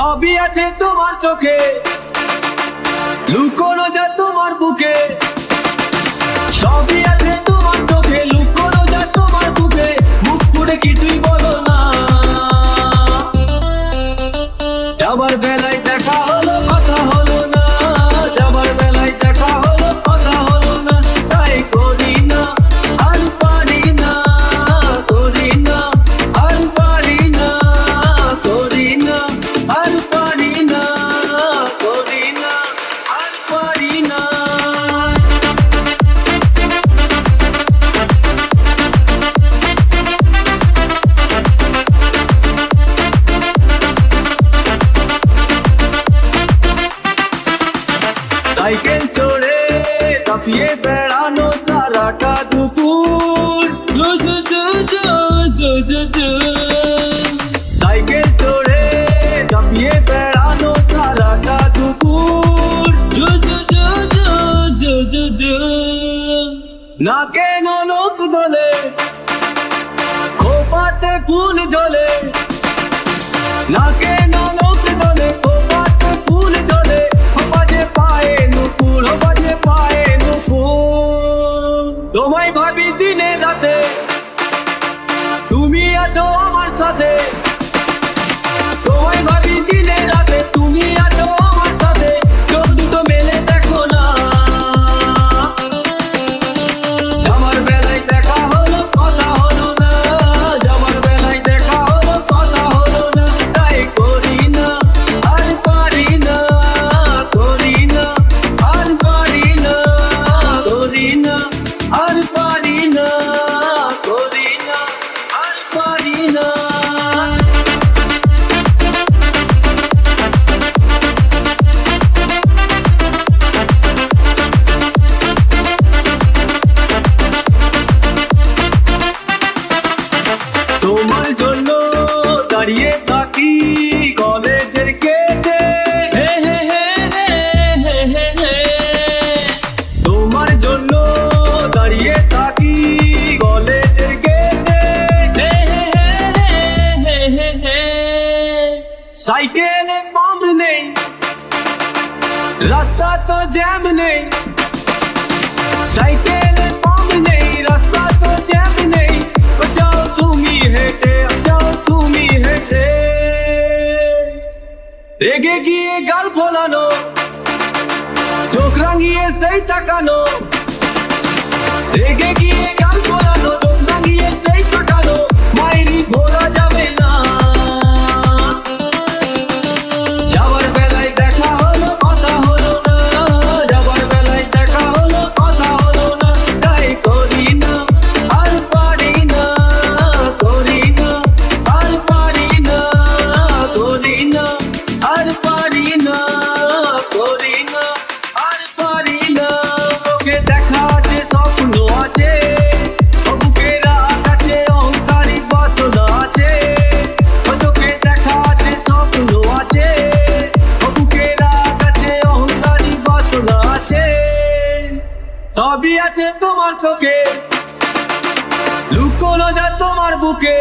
সবই আছে তোমার চোখে। লুকোনো যা তোমার বুকে। সবই আছে তোমার চোখে, লুকোনো যা তোমার বুকে। মুখ করে কিছুই বল কাঁপিয়ে বেড়ানো সারাটা দুপুর। সাইকেল চড়ে কাঁপিয়ে বেড়ানো সারাটা দুপুর। নাকে নলক বলে, খোপাতে ফুল জ্বলে। নাকে দাঁড়িয়ে থাকি কলেজের কেটে তোমার জন্য দাঁড়িয়ে থাকি কলেজের কেটে সাইকেলে পাম্প নেই রাস্তা তো জ্যাম নেই রেগে গিয়ে গাল ফোলানো চোখ রাঙিয়ে সেই তাকানো। রেগে গিয়ে গাল চোখে। লুকোনো যা তোমার বুকে।